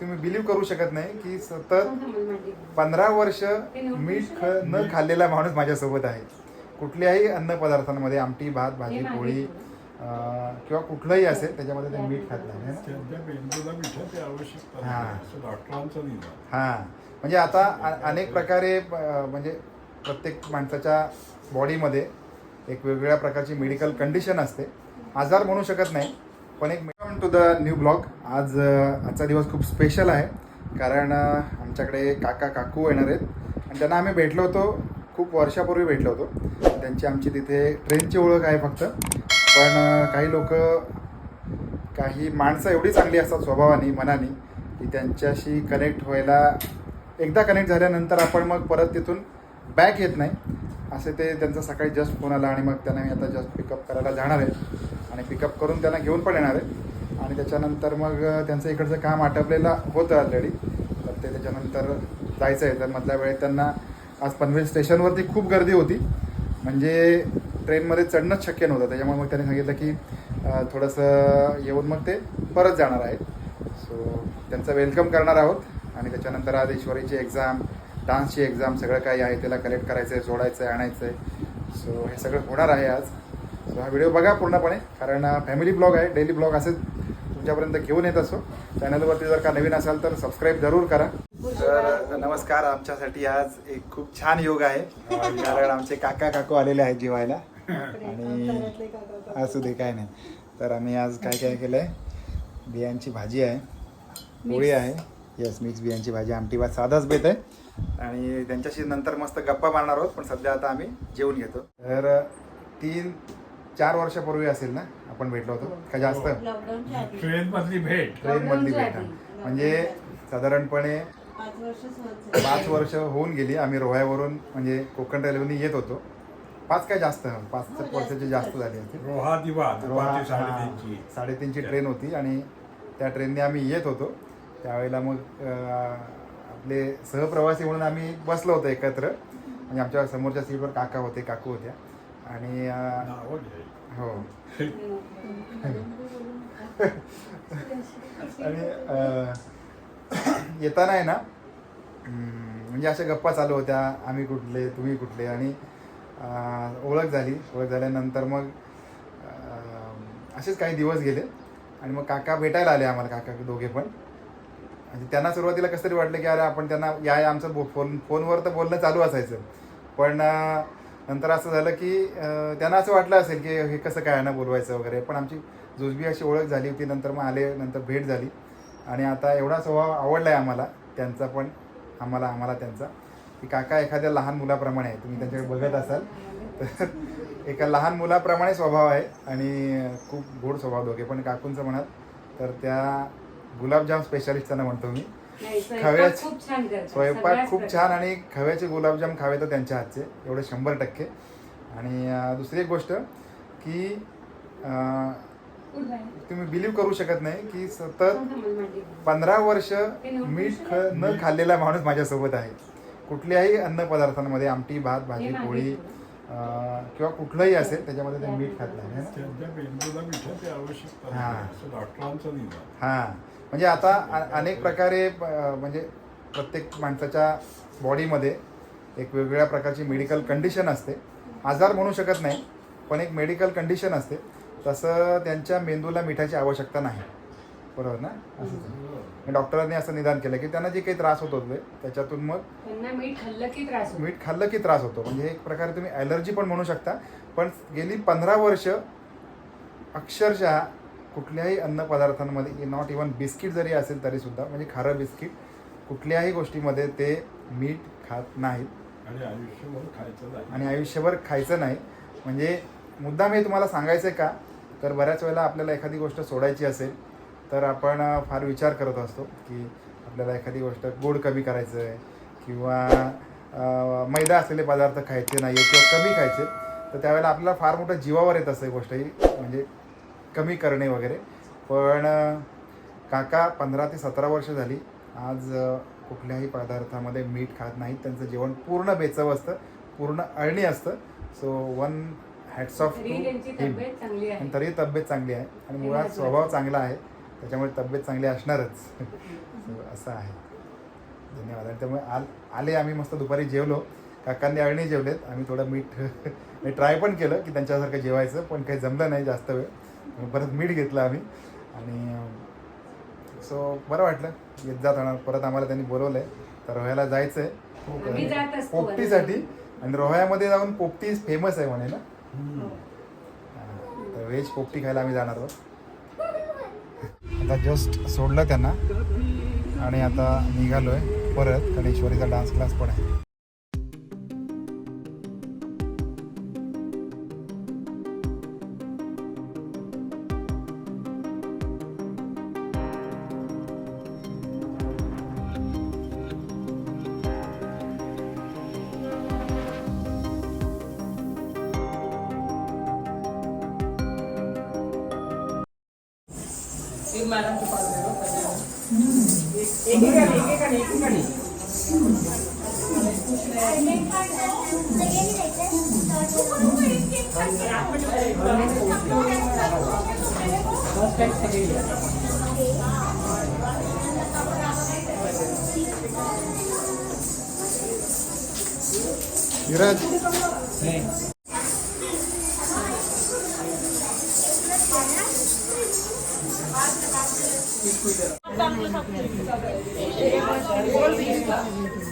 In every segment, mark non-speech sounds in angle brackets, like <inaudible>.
तुम्ही बिलीव्ह करू शकत नाही की सतत पंधरा वर्ष मीठ ख न खाल्लेला माणूस माझ्यासोबत आहे. कुठल्याही अन्न पदार्थांमध्ये आमटी भात भाजी पोळी किंवा कुठलंही असेल त्याच्यामध्ये ते मीठ खात नाही. है. हा. हां. म्हणजे आता अनेक प्रकारे म्हणजे प्रत्येक माणसाच्या बॉडीमध्ये एक वेगवेगळ्या प्रकारची मेडिकल कंडिशन असते. आजार म्हणू शकत नाही पण एक टू द न्यू ब्लॉग आज आजचा दिवस खूप स्पेशल आहे. कारण आमच्याकडे काका काकू येणार आहेत. आणि त्यांना आम्ही भेटलो होतो खूप वर्षापूर्वी भेटलो होतो. त्यांची आमची तिथे ट्रेनची ओळख आहे फक्त. पण काही लोक काही माणसं एवढी चांगली असतात स्वभावाने मनाने की त्यांच्याशी कनेक्ट व्हायला एकदा कनेक्ट झाल्यानंतर आपण मग परत तिथून बॅक येत नाही. असे ते त्यांचा सकाळी जस्ट फोन आला आणि मग त्यांना मी आता जस्ट पिकअप करायला जाणार आहे. आणि पिकअप करून त्यांना घेऊन पण येणार आहे. आणि त्याच्यानंतर मग त्यांचं इकडचं काम आटपलेलं होतं ऑलरेडी तर ते त्याच्यानंतर जायचं आहे तर मधल्या वेळेत त्यांना आज पनवेल स्टेशनवरती खूप गर्दी होती. म्हणजे ट्रेनमध्ये चढणंच शक्य नव्हतं. त्याच्यामुळे मग त्यांनी सांगितलं की थोडंसं येऊन मग ते परत जाणार आहेत. सो त्यांचं वेलकम करणार आहोत. आणि त्याच्यानंतर आज ईश्वरीची एक्झाम डान्सची एक्झाम सगळं काही आहे त्याला कलेक्ट करायचं आहे जोडायचं आहे आणायचं आहे सो हे सगळं होणार आहे आज. सो हा व्हिडिओ बघा पूर्णपणे. कारण फॅमिली ब्लॉग आहे. डेली ब्लॉग असेच तुमच्यापर्यंत घेऊन येत असो. चॅनलवरती जर का नवीन असाल तर सबस्क्राईब जरूर करा. तर नमस्कार. आमच्यासाठी आज एक खूप छान योग आहे. कारण आमचे काका काकू आलेले आहेत जेवायला. आणि असू दे काय नाही. तर आम्ही आज काय काय केलं आहे बियांची भाजी आहे. पोळी आहे. येस मिक्स बियांची भाजी. आमटी भात साधाच बेत आहे. आणि त्यांच्याशी नंतर मस्त गप्पा मारणार आहोत. पण सध्या आता आम्ही जेवून घेतो. तर तीन चार वर्षापूर्वी असेल ना आपण भेटलो होतो. का जास्त? लॉकडाऊनच्या आधी. ट्रेन मधली भेट. ट्रेन मधली भेट हा. म्हणजे साधारणपणे पाच वर्ष सहज झाली. पाच वर्ष होऊन गेली. आम्ही रोह्यावरून म्हणजे कोकण रेल्वेने येत होतो. पाच काय जास्त पाच हो, जास्त वर्षाची जास्त झाली. झाली होती रोहा दिवा रोहा दुपारची साडेतीनची. हा, साडेतीनची ट्रेन होती आणि त्या ट्रेनने आम्ही येत होतो. त्यावेळेला मग अं, आपले सहप्रवासी म्हणून आम्ही बसलो होतो एकत्र. म्हणजे आमच्या समोरच्या सीटवर काका होते काकू होत्या. आणि. हो. आणि येताना आहे ना म्हणजे अशा गप्पा चालू होत्या आम्ही कुठले तुम्ही कुठले आणि ओळख झाली. ओळख झाल्यानंतर मग असेच काही दिवस गेले. आणि मग काका भेटायला आले आम्हाला काका दोघे पण. म्हणजे त्यांना सुरुवातीला कसं तरी वाटलं की अरे आपण त्यांना या आमचं बो- फोन फोनवर तर बोलणं चालू असायचं. पण नंतर असं झालं की त्यांना असं वाटलं असेल की हे कसं काय ना बोलवायचं वगैरे. पण आमची जुजबी अशी ओळख झाली होती नंतर मग आले नंतर भेट झाली. आणि आता एवढा स्वभाव आवडला आहे आम्हाला त्यांचा पण आम्हाला आम्हाला त्यांचा. की काका एखाद्या लहान मुलाप्रमाणे आहे. तुम्ही त्यांच्याकडे बघत असाल तर एका लहान मुलाप्रमाणे स्वभाव आहे आणि खूप गोड स्वभाव दोघे. पण काकूंचं म्हणाल तर त्या गुलाबजाम स्पेशालिस्टांना म्हणतो मी. नाही, स्वयंपाक खव्याच- खूप छान करतात. स्वयंपाक सगळ्याच खूप. छान आणि खव्याचे गुलाबजाम खावे तर त्यांच्या हातचे एवढे शंभर टक्के. आणि अं, दुसरी एक गोष्ट की अं, तुम्ही बिलीव्ह करू शकत नाही की सतत पंधरा वर्ष मीठ ख न खाल्लेला माणूस माझ्यासोबत आहे. कुठल्याही अन्न पदार्थांमध्ये आमटी भात भाजी पोळी अं, किंवा कुठलंही असेल त्याच्यामध्ये ते मीठ खात नाही है ना? त्यांच्या मेंदूला मिठाची आवश्यकता हा. नाही असं डॉक्टरांचं निदान. हां. म्हणजे आता अनेक प्रकारे म्हणजे प्रत्येक माणसाच्या बॉडीमध्ये एक वेगवेगळ्या प्रकारची मेडिकल कंडिशन असते. आजार म्हणू शकत नाही पण एक मेडिकल कंडिशन असते. तसं त्यांच्या मेंदूला मिठाची आवश्यकता नाही. बरोबर ना. आणि डॉक्टरांनी असं निदान केलं की त्यांना जे काही त्रास होत होते त्याच्यातून मग मीठ खाल्लं की त्रास होतो. मीठ खाल्लं की त्रास होतो. म्हणजे एक प्रकारे तुम्ही ॲलर्जी पण म्हणू शकता पण गेली पंधरा वर्ष अक्षरशः कुठल्याही अन्नपदार्थांमध्ये नॉट इवन बिस्किट जरी असेल तरी सुद्धा म्हणजे खारं बिस्किट कुठल्याही गोष्टीमध्ये ते मीठ खात नाहीत. आणि आयुष्यभर खायचं नाही. आणि आयुष्यभर खायचं नाही. म्हणजे मुद्दाम हे तुम्हाला सांगायचं आहे का? तर बऱ्याच वेळेला आपल्याला एखादी गोष्ट सोडायची असेल तर आपण फार विचार करत असतो की आपल्याला एखादी गोष्ट गोड कमी करायचं आहे किंवा मैदा असलेले पदार्थ खायचे नाही किंवा कमी खायचे तर त्यावेळेला आपल्याला फार मोठं जीवावर येत असं गोष्ट ही म्हणजे कमी करणे वगैरे. पण काका पंधरा ते सतरा वर्ष झाली. आज कुठल्याही पदार्थामध्ये मीठ खात नाहीत. त्यांचं जेवण पूर्ण बेचव असतं. पूर्ण अळणी असतं. सो वन हॅट्स ऑफ आणि तरी तब्येत चांगली आहे. आणि मुळात. स्वभाव चांगला आहे. त्याच्यामुळे तब्येत चांगली असणारच. <laughs> असं आहे. धन्यवाद. आणि त्यामुळे आल आले आम्ही मस्त दुपारी जेवलो. काकांनी अळणी जेवलेत. आम्ही थोडं मीठ <laughs> मी ट्राय पण केलं की त्यांच्यासारखं जेवायचं. पण काही जमलं नाही जास्त वेळ. परत मीठ घेतलं आम्ही. आणि सो बरं वाटलं. येत जात होणार. परत आम्हाला त्यांनी बोलवलं आहे तर रोह्याला जायचं आहे पोपटीसाठी. आणि रोह्यामध्ये जाऊन पोपटी फेमस आहे म्हणे ना? हो. तर व्हेज पोपटी खायला आम्ही जाणार आहोत. आता जस्ट सोडलं त्यांना. आणि आता निघालोय परत. कारण ईश्वरीचा डान्स क्लास पण आहे. युवराज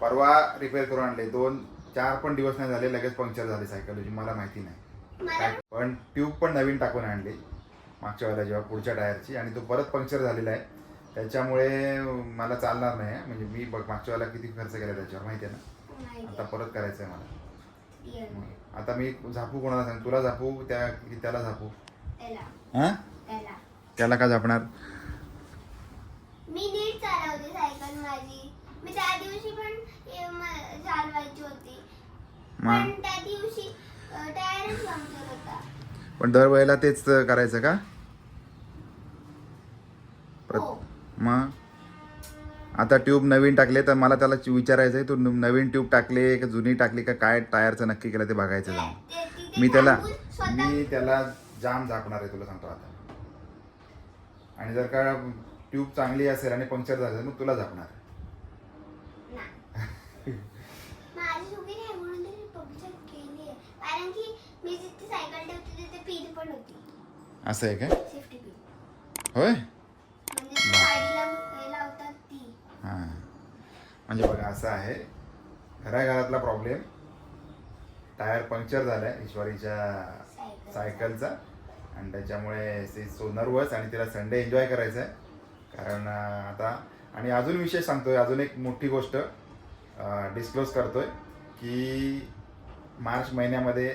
परवा रिपेअर करून आणले. दोन चार पण दिवस नाही झाले लगेच पंक्चर झाले सायकलची मला माहिती नाही. काय? पण ट्यूब पण नवीन टाकून आणली मागच्या वेळेला जेव्हा पुढच्या टायरची. आणि तो परत पंक्चर झालेला आहे. त्याच्यामुळे मला चालणार नाही आहे. म्हणजे मी बघ मागच्या वेळेला किती खर्च केला त्याच्यावर माहिती आहे ना? आता परत करायचं आहे मला मग आता मी झापू कोणाला सांग? तुला झापू त्या की त्याला झापू. त्याला. हां? त्याला. त्याला का झापणार? मी नीट चालवते सायकल माझी. मी त्या दिवशी पण चालवायची होती. पण त्या दिवशी अ, टायरच पंक्चर होता पण दरवेळेला तेच करायचं का? हो. मग? आता ट्यूब नवीन टाकले तर मला त्याला विचारायचं आहे तू नवीन ट्यूब टाकले का जुनी टाकली का? काय टायरचं नक्की केलं ते बघायचं जाऊन. ते- मी त्याला स्वतः मी त्याला जाम झाकणार आहे तुला सांगतो आता. आणि जर का ट्यूब चांगली असेल आणि पंक्चर झालं मग तुला झाकणार नाही. माझी चुकी नाही म्हणून तरी पंक्चर केली आहे कारण की मी जिथे सायकल ठेवते तिथे पीन पण होती. असं आहे काय सेफ्टी पीन होय? म्हणजे गाडीला हे लावतात ती. हां. म्हणजे बघा असं आहे. घराघरातला प्रॉब्लेम टायर पंक्चर झाला आहे ईश्वरीच्या सायकल सायकलचा. आणि त्याच्यामुळे ती सो नर्वस आणि तिला संडे एन्जॉय करायचा आहे कारण अं, आता आणि अजून विशेष सांगतोय अजून एक मोठी गोष्ट डिस्क्लोज करतोय की मार्च महिन्यामध्ये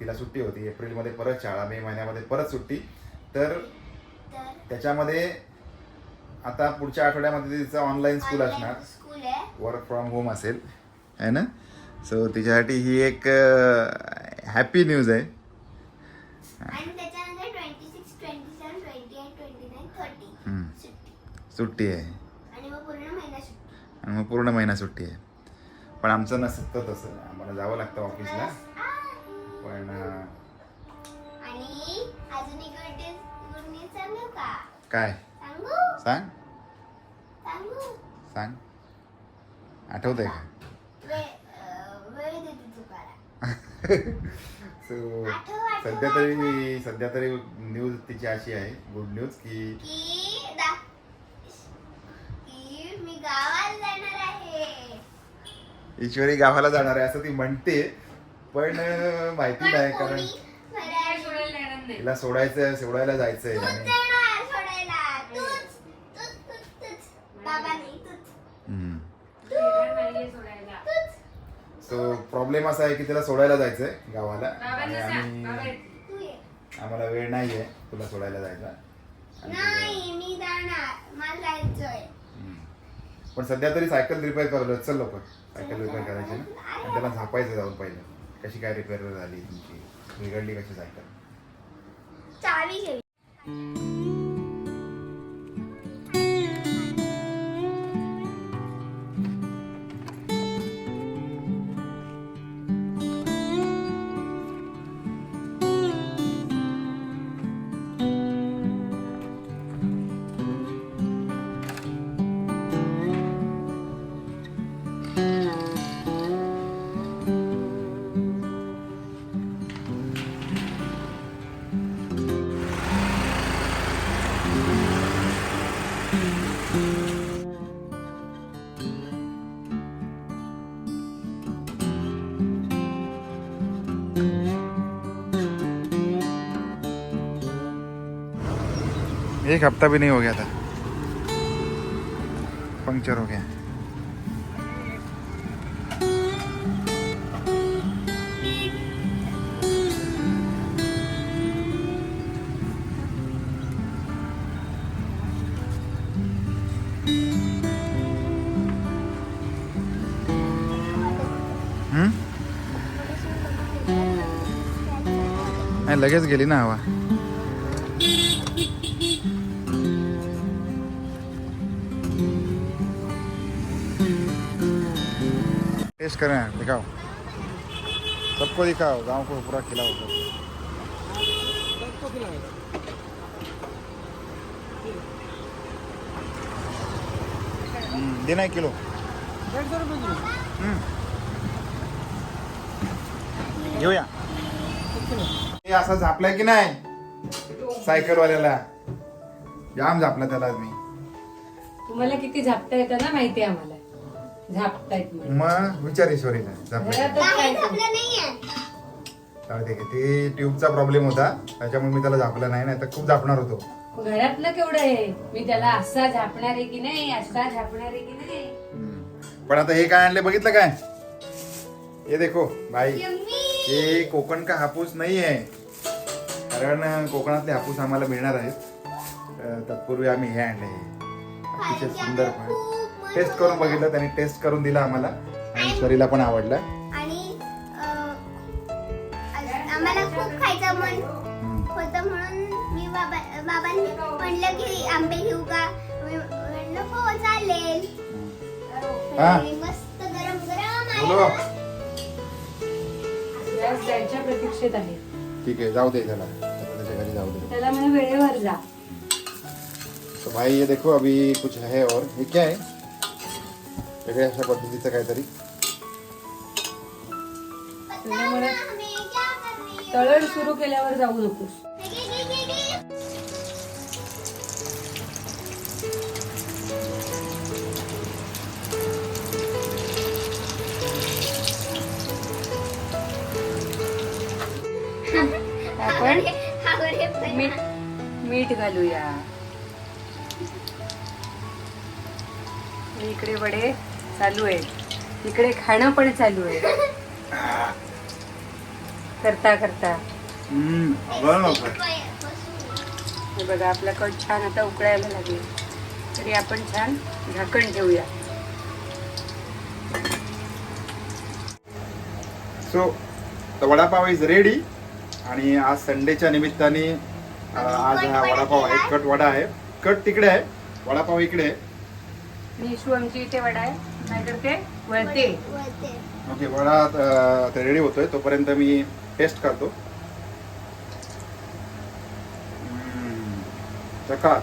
तिला सुट्टी होती. एप्रिलमध्ये परत शाळा मे महिन्यामध्ये परत सुट्टी. तर त्याच्यामध्ये आता पुढच्या आठवड्यामध्ये तिचं ऑनलाईन स्कूल असणार. वर्क फ्रॉम होम असेल. आहे ना? सो तिच्यासाठी ही एक हॅपी न्यूज आहे. सुट्टी. आहे. आणि मग पूर्ण महिना सुट्टी. आणि मग पूर्ण महिना सुट्टी आहे. पण आमचं नसतं तसं. आम्हाला जावं लागतं ऑफिसला पण अं, आणि अजून एक गुड गुड न्यूज सांगू का? काय? सांगू? सांग. सांगू? सांग. आठवत आहे का सो <laughs> सध्या तरी सध्या तरी न्यूज तिची अशी आहे गुड न्यूज की की दा की मी गावाला जाणार आहे. ईश्वरी गावाला जाणार आहे असं ती म्हणते. पण माहिती नाही कारण तिला सोडायचं सोडायला जायचंय. नाहीये सो प्रॉब्लेम असा आहे की तिला सोडायला जायचं आहे गावाला आणि आम्ही बाबा तू ये. आम्हाला वेळ नाही आहे तुला सोडायला जायचा आणि तुझं- नाही मी जाणार. मला जायचंय. हम्म. पण सध्या तरी सायकल रिपेअर करलो चल लवकर. सायकल रिपेअर करायची ना. आणि त्याला झापायचं जाऊन पहिलं. कशी काय रिपेअर झाली तुमची? बिघडली कशी सायकल चावी घेऊ एक हफ्ता भी नहीं हो गया था। पंक्चर हो गया। नाही लगेच गेली ना हवा टेस्ट करें दिखाओ। सबको दिखाओ गांव को पूरा खिलाओ। सब हम्म, देना एक किलो। हम्म. घेऊया। हे असा झापलाय की नाही? सायकलवाल्याला. जाम झापला त्याला आज मी. तुम्हाला किती झापता येतं ना माहिती आहे आम्हाला. झापतायत. मग विचार ईश्वरीला झापला घरातच काय जाऊ दे ते ट्यूबचा प्रॉब्लेम होता. त्याच्यामुळे मी त्याला झापला नाही नाही तर खूप झापणार होतो. घरातलं केवढं आहे? मी त्याला असा झापणार आहे की नाही असा झापणार आहे की नाही. पण आता हे काय आणले बघितलं काय? हे देखो भाई यम्मी. हे कोकण का हापूस नाही आहे कारण कोकणातले हापूस आम्हाला मिळणार आहेत. अं, तत्पूर्वी आम्ही हे आणले. अतिशय सुंदर फळ. टेस्ट करून बघितलं त्यांनी टेस्ट करून दिला आम्हाला. आणि ईश्वरीला पण आवडलं. आणि आम्हाला खूप खायचं मन. होतं म्हणून मी बाबा बाबांनी म्हणलं की आंबे घेऊ का? म्हणलं हो चालेल. हा. मस्त गरम गरम बोलो. व्यास प्रतीक्षेत आहे. ठीक है जाओ दे त्याला. त्याला त्याच्या घरी जाऊ दे. त्याला म्हणे वेळेवर जा. तो भाई ये देखो अभी कुछ है और. ये क्या है? वेगळ्या अशा पद्धतीचं काहीतरी करने तळण सुरू केल्यावर जाऊ नकोस. आपण. मीठ मीठ घालूया आणि इकडे वडे चालू आहे. इकडे खाणं पण चालू आहे. करता करता. हे बघा आपला कट छान आता उकळायला लागले. तरी आपण छान झाकण ठेवूया. सो वडापाव इज रेडी आणि आज संडेच्या निमित्ताने आज हा वडापाव आहे. कट वडा आहे. कट तिकडे आहे. वडापाव इकडे आहे. आमची इथे वडा आहे. वळते. वळते. ओके वडा रेडी होतोय. तोपर्यंत मी टेस्ट करतो. हम्म, चकार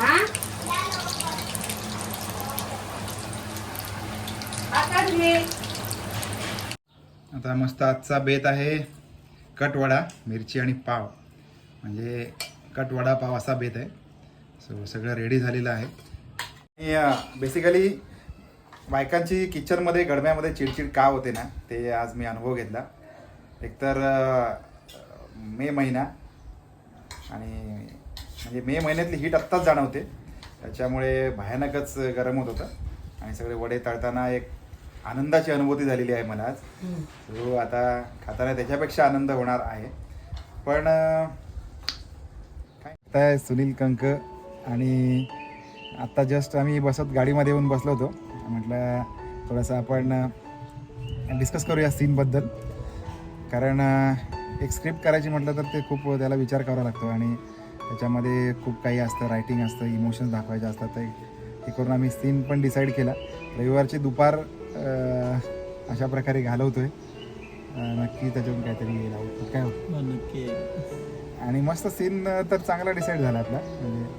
हा आता घे आता मस्त आजचा बेत आहे कटवडा मिरची आणि पाव. म्हणजे कटवडा पाव असा बेत आहे. सो सगळं रेडी झालेलं आहे. बेसिकली बायकांची किचनमध्ये गडम्यामध्ये चिडचिड का होते ना ते आज मी अनुभव घेतला. एकतर मे महिना आणि म्हणजे मे महिन्यातली हीट आत्ताच जाणवते. त्याच्यामुळे भयानकच गरम होत होतं. आणि सगळे वडे तळताना एक आनंदाची अनुभूती झालेली आहे मला आज. तो आता खाताना त्याच्यापेक्षा आनंद होणार आहे. पण काय? काय सुनील कंक आणि आत्ता जस्ट आम्ही बसत गाडीमध्ये येऊन बसलो होतो. म्हटलं थोडंसं आपण डिस्कस करूया सीनबद्दल कारण एक स्क्रिप्ट करायची म्हटलं तर ते खूप त्याला विचार करावा लागतो आणि त्याच्यामध्ये खूप काही असतं रायटिंग असतं इमोशन्स दाखवायचे असतात. ते हे करून आम्ही सीन पण डिसाईड केला. रविवारची दुपार अशा प्रकारे घालवतोय. नक्की त्याच्यातून काहीतरी येईल output. काय होतं नक्की. आणि मस्त सीन तर चांगला डिसाईड झाला आपला. म्हणजे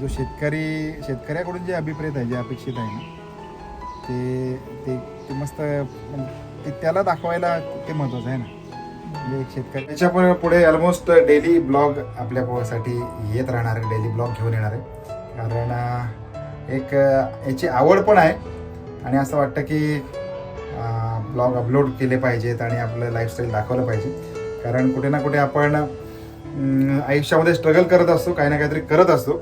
जो शेतकरी शेतकऱ्याकडून जे अभिप्रेत आहे जे अपेक्षित आहे ना ते ते ते मस्त ते त्याला दाखवायला ते महत्त्वाचं आहे ना. म्हणजे एक शेतकरी त्याच्या पुढे ऑलमोस्ट डेली ब्लॉग आपल्यासाठी येत राहणार आहे. डेली ब्लॉग घेऊन येणार आहे. कारण एक याची आवड पण आहे. आणि असं वाटतं की ब्लॉग अपलोड केले पाहिजेत आणि आपलं लाईफस्टाईल दाखवलं पाहिजे. कारण कुठे ना कुठे आपण आयुष्यामध्ये स्ट्रगल करत असतो काही ना काहीतरी करत असतो.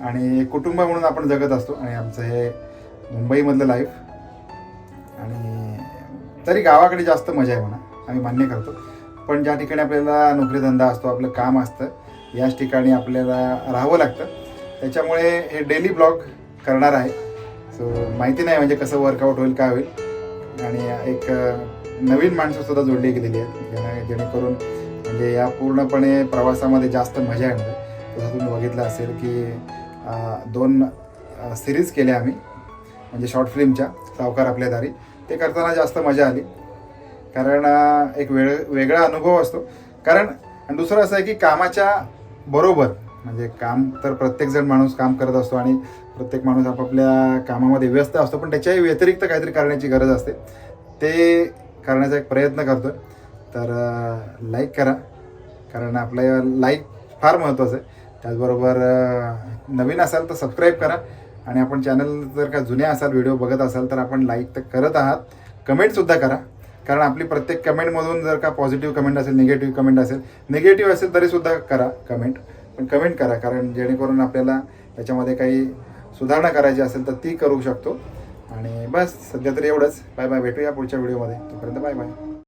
आणि कुटुंब म्हणून आपण जगत असतो. आणि आमचं हे मुंबईमधलं लाईफ आणि तरी गावाकडे जास्त मजा आहे म्हणा. आम्ही मान्य करतो. पण ज्या ठिकाणी आपल्याला नोकरीधंदा असतो आपलं काम असतं याच ठिकाणी आपल्याला राहावं लागतं. त्याच्यामुळे हे डेली ब्लॉग करणार आहे. सो माहिती नाही म्हणजे कसं वर्कआउट होईल काय होईल. आणि एक नवीन माणसंसुद्धा जोडली गेलेली आहेत ज्याने जेणेकरून म्हणजे या पूर्णपणे प्रवासामध्ये जास्त मजा येणार तसं तुम्ही बघितलं असेल की दोन सिरीज केल्या आम्ही. म्हणजे शॉर्ट फिल्मच्या सावकार आपल्या दारी. ते करताना जास्त मजा आली. कारण एक वेळ वेगळा अनुभव असतो. कारण आणि दुसरं असं आहे की कामाच्या बरोबर म्हणजे काम तर प्रत्येकजण माणूस काम करत असतो आणि प्रत्येक माणूस आपापल्या कामामध्ये व्यस्त असतो पण त्याच्याही व्यतिरिक्त काहीतरी करण्याची गरज असते. ते करण्याचा एक प्रयत्न करतो तर लाईक करा. कारण आपल्या लाईक फार महत्त्वाचं आहे. त्याचबरोबर नवीन असाल तर सबस्क्राईब करा. आणि आपण चॅनल जर का जुने असाल व्हिडिओ बघत असाल तर आपण लाईक तर करत आहात. कमेंटसुद्धा करा. कारण आपली प्रत्येक कमेंटमधून जर का पॉझिटिव्ह कमेंट असेल निगेटिव्ह कमेंट असेल निगेटिव्ह असेल तरीसुद्धा करा कमेंट पण कमेंट करा. कारण जेणेकरून आपल्याला त्याच्यामध्ये काही सुधारणा करायची असेल तर ती करू शकतो. आणि बस सध्या तरी एवढंच. बाय बाय भेटूया पुढच्या व्हिडिओमध्ये. तोपर्यंत बाय बाय.